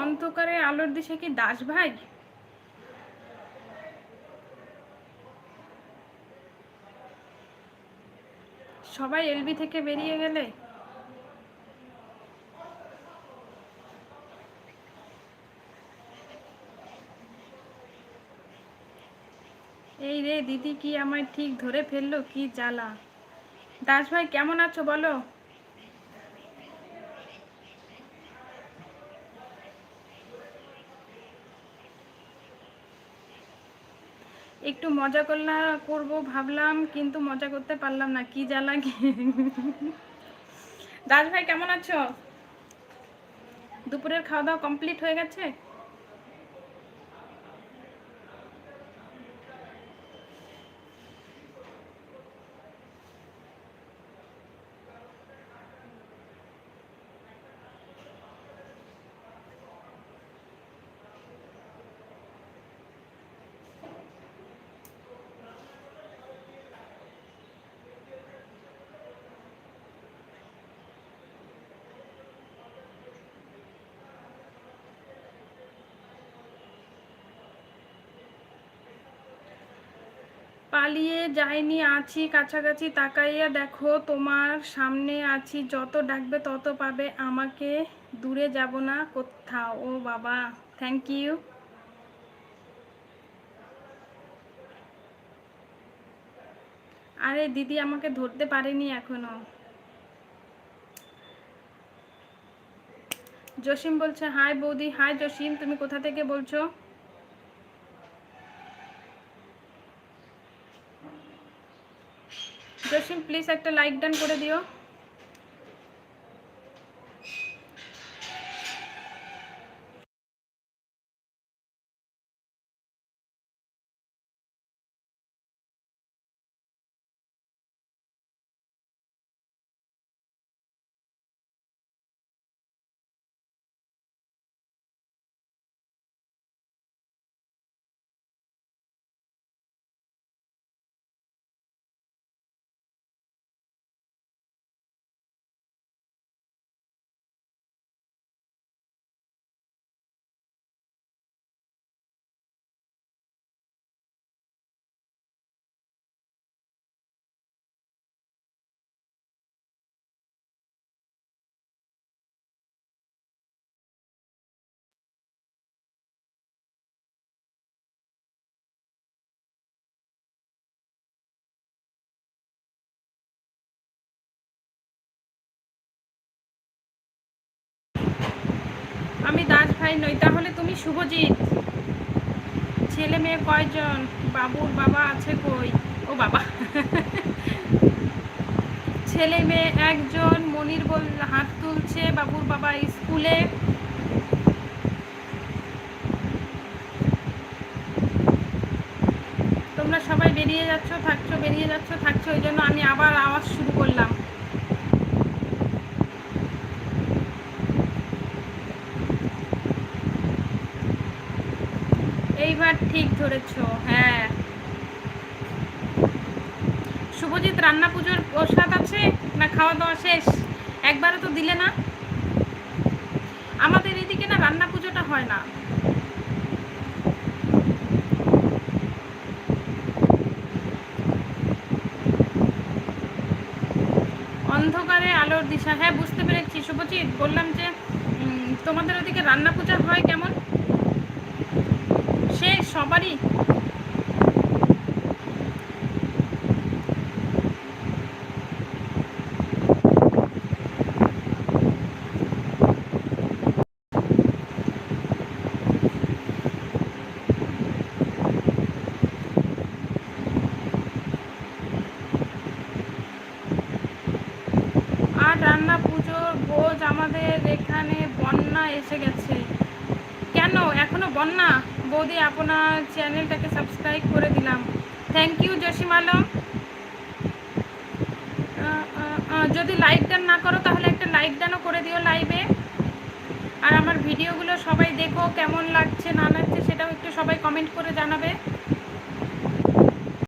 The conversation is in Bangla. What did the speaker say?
অন্ধকারে আলোর দিশে কি দাস ভাই? সবাই এলবি থেকে বেরিয়ে গেলে? এই রে দিদি কি আমায় ঠিক ধরে ফেলল? কি জ্বালা? দাস ভাই, কেমন আছো বলো? একটু মজা করলা, করব ভাবলাম, কিন্তু মজা করতে পারলাম না, কি জ্বালা দাস ভাই, কেমন আছো? দুপুরের খাওয়া দাওয়া কমপ্লিট হয়ে গেছে? পালিয়ে যাইনি আছি কাছাকাছি, তাকাইয়া দেখো, তোমার সামনে আছি, যত ডাকবে তত পাবে, আমাকে দূরে যাব না কোথাও। ও বাবা থ্যাংক ইউ আরে দিদি আমাকে ধরতে পারেনি এখনও। জসিম বলছে, হাই বৌদি, হাই জসিম, তুমি কোথা থেকে বলছো? জসিম প্লিজ একটা লাইক ডান করে দিও। আমি দাস ভাই নই, তাহলে তুমি শুভজিৎ। ছেলে মেয়ে কয়জন? বাবুর বাবা আছে কই? ও বাবা। ছেলে মেয়ে একজন, মনির বল হাত তুলছে, বাবুর বাবা স্কুলে। তোমরা সবাই বেরিয়ে যাচ্ছ, থাকছো, বেরিয়ে যাচ্ছ, থাকছো, ওই জন্য আমি আবার আওয়াজ শুরু করলাম। এইবার ঠিক ধরেছ হ্যাঁ। শুভজিৎ, রান্না পুজোর প্রসাদ আছে না খাওয়া দাওয়া শেষ? একবারও তো দিলে না? আমাদের এদিকে না রান্না পুজোটা হয় না। অন্ধকারে আলোর দিশা। হ্যাঁ বুঝতে পেরেছি। শুভজিৎ, বললাম যে তোমাদের ওদিকে রান্না পূজা হয় কেমন? সে সবারই রান্না পুজোর আমাদের এখানে বন্যা এসে গেছে। কেন? এখনও বন্যা? বৌদি, আপনার চ্যানেলটাকে সাবস্ক্রাইব করে দিলাম। Thank you Jasim Alam. যদি লাইক ডান না করো, তাহলে একটা লাইক ডানও করে দিও লাইভে আর আমার ভিডিওগুলো সবাই দেখো, কেমন লাগছে, না লাগছে, সেটাও একটু সবাই কমেন্ট করে জানাবে।